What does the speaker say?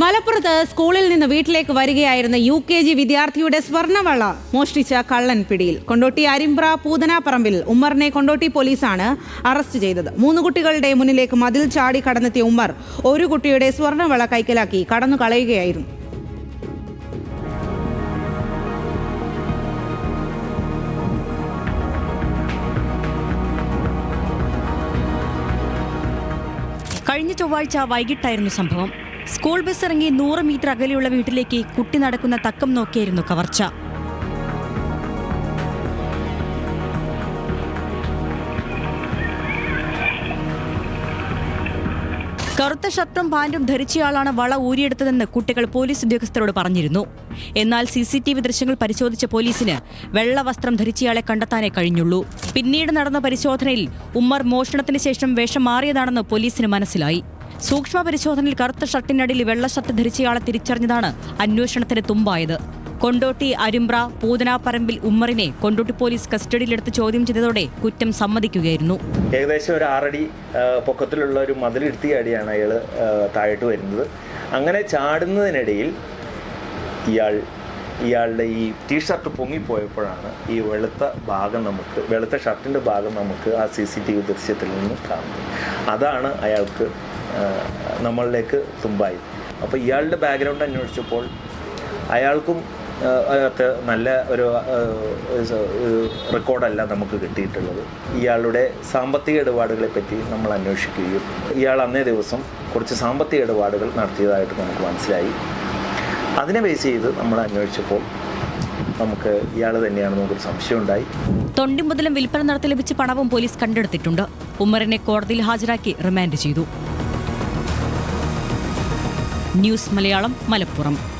മലപ്പുറത്ത് സ്കൂളിൽ നിന്ന് വീട്ടിലേക്ക് വരികയായിരുന്ന യു കെ ജി വിദ്യാർത്ഥിയുടെ സ്വർണവള മോഷ്ടിച്ച കള്ളൻ പിടിയിൽ. കൊണ്ടോട്ടി അരിമ്പ്ര പൂതനാപ്പറമ്പിൽ ഉമ്മറിനെ കൊണ്ടോട്ടി പോലീസാണ് അറസ്റ്റ് ചെയ്തത്. മൂന്ന് കുട്ടികളുടെ മുന്നിലേക്ക് മതിൽ ചാടി കടന്നെത്തിയ ഉമ്മർ ഒരു കുട്ടിയുടെ സ്വർണവള കൈക്കലാക്കി കടന്നു കളയുകയായിരുന്നു. കഴിഞ്ഞ ചൊവ്വാഴ്ച വൈകിട്ടായിരുന്നു സംഭവം. സ്കൂൾ ബസ് ഇറങ്ങി നൂറ് മീറ്റർ അകലെയുള്ള വീട്ടിലേക്ക് കുട്ടി നടക്കുന്ന തക്കം നോക്കിയായിരുന്നു കവർച്ച. കറുത്ത ഷർട്ടും പാന്റും ധരിച്ചയാളാണ് വള ഊരിയെടുത്തതെന്ന് കുട്ടികൾ പോലീസ് ഉദ്യോഗസ്ഥരോട് പറഞ്ഞിരുന്നു. എന്നാൽ സി സി ടി വി ദൃശ്യങ്ങൾ പരിശോധിച്ച പോലീസിന് വെള്ള വസ്ത്രം ധരിച്ചയാളെ കണ്ടെത്താനേ കഴിഞ്ഞുള്ളൂ. പിന്നീട് നടന്ന പരിശോധനയിൽ ഉമ്മർ മോഷണത്തിന് ശേഷം വേഷം മാറിയതാണെന്ന് പോലീസിന് മനസ്സിലായി. സൂക്ഷ്മ പരിശോധനയിൽ കറുത്ത ഷർട്ടിനടിയിൽ വെള്ള ഷർട്ട് ധരിച്ചയാളെ തിരിച്ചറിഞ്ഞതാണ് അന്വേഷണത്തിന് തുമ്പായത്. കൊണ്ടോട്ടി അരിമ്പ്ര പൂതനാപ്പറമ്പിൽ ഉമ്മറിനെ കൊണ്ടോട്ടി പോലീസ് കസ്റ്റഡിയിലെടുത്ത് ചോദ്യം ചെയ്തതോടെ കുറ്റം സമ്മതിക്കുകയായിരുന്നു. ഏകദേശം ഒരു ആറടി പൊക്കത്തിലുള്ള ഒരു മതിലിരുത്തിയ അടിയാണ് അയാൾ താഴോട്ട് വരുന്നത്. അങ്ങനെ ചാടുന്നതിനിടയിൽ ഇയാൾ ഇയാളുടെ ഈ ടീഷർട്ട് പൊങ്ങിപ്പോയപ്പോഴാണ് ഈ വെളുത്ത ഭാഗം നമുക്ക് വെളുത്ത ഷർട്ടിന്റെ ഭാഗം നമുക്ക് ആ സി സി ടി വി ദൃശ്യത്തിൽ നിന്ന് കാണുന്നത്. അതാണ് അയാൾക്ക് നമ്മളിലേക്ക് തുമ്പായി. അപ്പോൾ ഇയാളുടെ ബാക്ക്ഗ്രൗണ്ട് അന്വേഷിച്ചപ്പോൾ അയാൾക്കും നല്ല ഒരു റെക്കോർഡല്ല നമുക്ക് കിട്ടിയിട്ടുള്ളത്. ഇയാളുടെ സാമ്പത്തിക ഇടപാടുകളെ പറ്റി നമ്മൾ അന്വേഷിക്കുകയും ഇയാൾ അന്നേ ദിവസം കുറച്ച് സാമ്പത്തിക ഇടപാടുകൾ നടത്തിയതായിട്ട് നമുക്ക് മനസ്സിലായി. അതിനെ ബേസ് ചെയ്ത് നമ്മൾ അന്വേഷിച്ചപ്പോൾ നമുക്ക് ഇയാൾ തന്നെയാണ് നമുക്കൊരു സംശയമുണ്ടായി തൊണ്ടി മുതലും വിൽപ്പന നടത്തി ലഭിച്ച പണവും പോലീസ് കണ്ടെടുത്തിട്ടുണ്ട്. ഉമ്മറിനെ കോടതിയിൽ ഹാജരാക്കി റിമാൻഡ് ചെയ്തു. ന്യൂസ് മലയാളം മലപ്പുറം